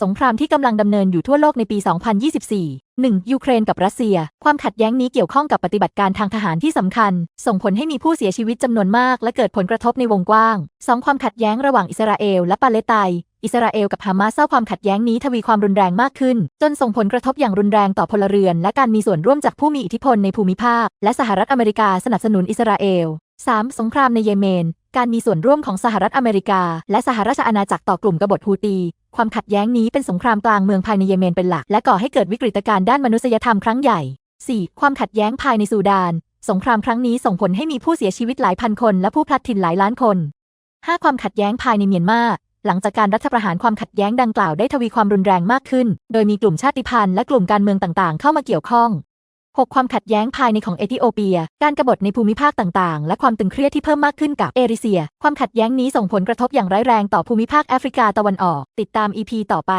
สงครามที่กำลังดำเนินอยู่ทั่วโลกในปี 2024 1. ยูเครนกับรัสเซีย ความขัดแย้งนี้เกี่ยวข้องกับปฏิบัติการทางทหารที่สำคัญ ส่งผลให้มีผู้เสียชีวิตจำนวนมาก และเกิดผลกระทบในวงกว้าง 2. ความขัดแย้งระหว่างอิสราเอลและปาเลสไตน์อิสราเอลกับฮามาสเศร้าความขัดแย้งนี้ทวีความรุนแรงมากขึ้น จนส่งผลกระทบอย่างรุนแรงต่อพลเรือน และการมีส่วนร่วมจากผู้มีอิทธิพลในภูมิภาค และสหรัฐอเมริกาสนับสนุนอิสราเอล 3. สงครามในเยเมน การมีส่วนร่วมของสหรัฐอเมริกา และสหราชอาณาจักรต่อกลุ่มกบฏฮูตี ความขัดแย้งนี้เป็นสงครามกลางเมืองภายในเยเมนเป็นหลัก และก่อให้เกิดวิกฤตการณ์ด้านมนุษยธรรมครั้งใหญ่ 4. ความขัดแย้งภายในซูดาน สงครามครั้งนี้ส่งผลให้มีผู้เสียชีวิตหลายพันคน และผู้พลัดถิ่นหลายล้านคน 5. ความขัดแย้งภายในเมียนมา หลังจากการรัฐประหารความขัดแย้งดังกล่าวได้ทวีความรุนแรงมากขึ้น โดยมีกลุ่มชาติพันธุ์และกลุ่มการเมืองต่างๆ เข้ามาเกี่ยวข้อง 6. ความขัดแย้งภายในของเอธิโอเปีย การกบฏในภูมิภาคต่างๆ และความตึงเครียดที่เพิ่มมากขึ้นกับเอริเซีย ความขัดแย้งนี้ส่งผลกระทบอย่างร้ายแรงต่อภูมิภาคแอฟริกาตะวันออก ติดตาม EP ต่อไป